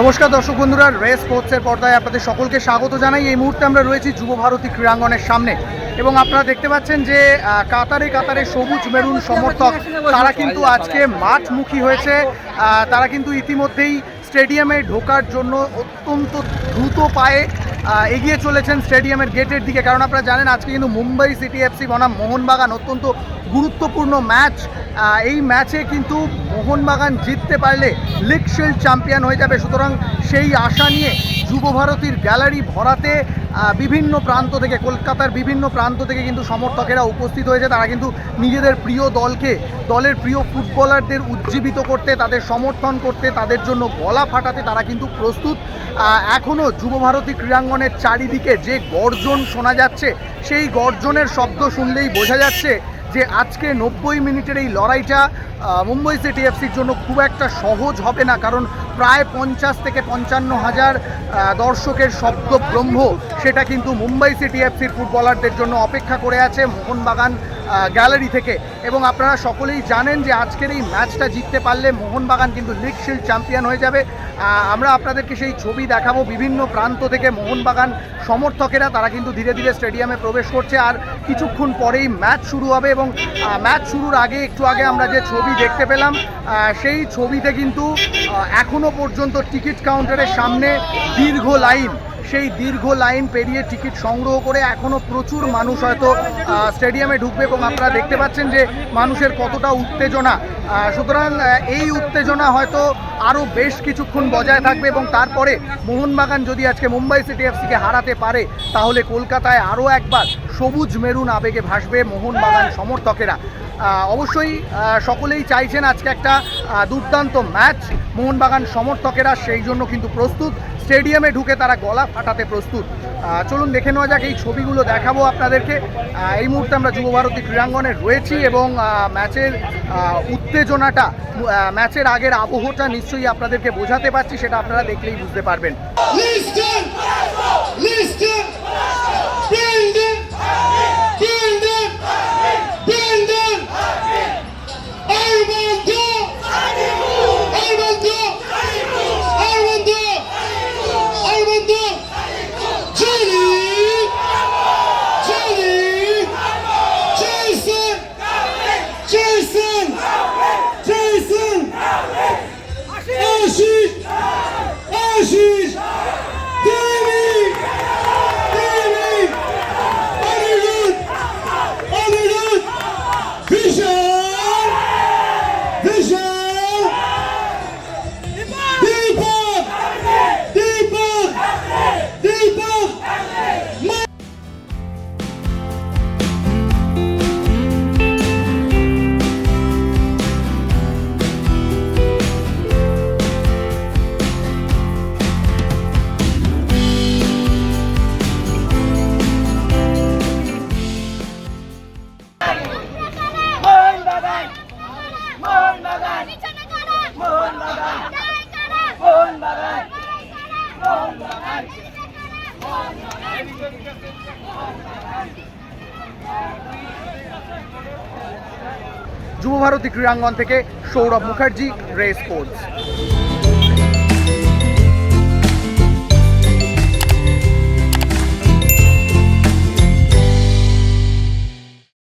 নমস্কার দর্শক বন্ধুরা, রেস স্পোর্টসের পর্দায় আপনাদের সকলকে স্বাগত জানাই। এই মুহূর্তে আমরা রয়েছি যুব ভারতী ক্রীড়াঙ্গনের সামনে। এবং আপনারা দেখতে পাচ্ছেন যে কাতারে কাতারে সবুজ, মেরুন সমর্থক, তারা কিন্তু আজকে মাঠমুখী হয়েছে। তারা কিন্তু ইতিমধ্যেই স্টেডিয়ামে ঢোকার জন্য অত্যন্ত দ্রুত পায়ে এগিয়ে চলেছেন স্টেডিয়ামের গেটের দিকে। কারণ আপনারা জানেন, আজকে কিন্তু মুম্বাই সিটি এফসি বনাম মোহনবাগান অত্যন্ত গুরুত্বপূর্ণ ম্যাচ। এই ম্যাচে কিন্তু মোহনবাগান জিততে পারলে লিগ শিল্ড চ্যাম্পিয়ন হয়ে যাবে। সুতরাং সেই আশা নিয়ে যুব ভারতীর গ্যালারি ভরাতে বিভিন্ন প্রান্ত থেকে, কলকাতার বিভিন্ন প্রান্ত থেকে কিন্তু সমর্থকেরা উপস্থিত হয়েছে। তারা কিন্তু নিজেদের প্রিয় দলকে, দলের প্রিয় ফুটবলারদের উজ্জীবিত করতে, তাদের সমর্থন করতে, তাদের জন্য গলা ফাটাতে তারা কিন্তু প্রস্তুত। এখনও যুব ভারতী ক্রীড়াঙ্গনের চারিদিকে যে গর্জন শোনা যাচ্ছে, সেই গর্জনের শব্দ শুনলেই বোঝা যাচ্ছে যে আজকে নব্বই মিনিটের এই লড়াইটা মুম্বই সিটি এফসির জন্য খুব একটা সহজ হবে না, কারণ প্রায় পঞ্চাশ থেকে পঞ্চান্ন হাজার দর্শকের শব্দ ব্রহ্ম সেটা কিন্তু মুম্বাই সিটি এফসির ফুটবলারদের জন্য অপেক্ষা করে আছে। মোহনবাগান গ্যালারি থেকে। এবং আপনারা সকলেই জানেন যে আজকের এই ম্যাচটা জিততে পারলে মোহনবাগান কিন্তু লিগ শিল্ড চ্যাম্পিয়ন হয়ে যাবে। আমরা আপনাদেরকে সেই ছবি দেখাবো। বিভিন্ন প্রান্ত থেকে মোহনবাগান সমর্থকেরা তারা কিন্তু ধীরে ধীরে স্টেডিয়ামে প্রবেশ করছে। আর কিছুক্ষণ পরেই ম্যাচ শুরু হবে এবং ম্যাচ শুরুর আগে একটু আগে আমরা যে ছবি দেখতে পেলাম সেই ছবিতে কিন্তু আহ, এখনও পর্যন্ত টিকিট কাউন্টারের সামনে দীর্ঘ লাইন সেই দীর্ঘ লাইন পেরিয়ে টিকিট সংগ্রহ করে এখনও প্রচুর মানুষ হয়তো স্টেডিয়ামে ঢুকবে এবং আপনারা দেখতে পাচ্ছেন যে মানুষের কতটা উত্তেজনা। সুতরাং এই উত্তেজনা হয়তো আরও বেশ কিছুক্ষণ বজায় থাকবে এবং তারপরে মোহনবাগান যদি আজকে মুম্বাই সিটি এফসিকে হারাতে পারে, তাহলে কলকাতায় আরও একবার সবুজ মেরুন আবেগে ভাসবে মোহনবাগান সমর্থকেরা। অবশ্যই সকলেই চাইছেন আজকে একটা দুর্দান্ত ম্যাচ মোহনবাগান সমর্থকেরা, সেই জন্য কিন্তু প্রস্তুত। স্টেডিয়ামে ঢুকে তারা গলা ফাটাতে প্রস্তুত চলুন দেখে নেওয়া যাক, এই ছবিগুলো দেখাবো আপনাদেরকে এই মুহূর্তে আমরা যুব ভারতী ক্রীড়াঙ্গনে রয়েছি এবং ম্যাচের উত্তেজনাটা ম্যাচের আগের আবহটা নিশ্চয়ই আপনাদেরকে বোঝাতে পারছি, সেটা আপনারা দেখলেই বুঝতে পারবেন Listen! Listen! Build it! Amen. যুব ভারতী ক্রীড়াঙ্গন থেকে সৌরভ মুখার্জি রেস স্পোর্টস।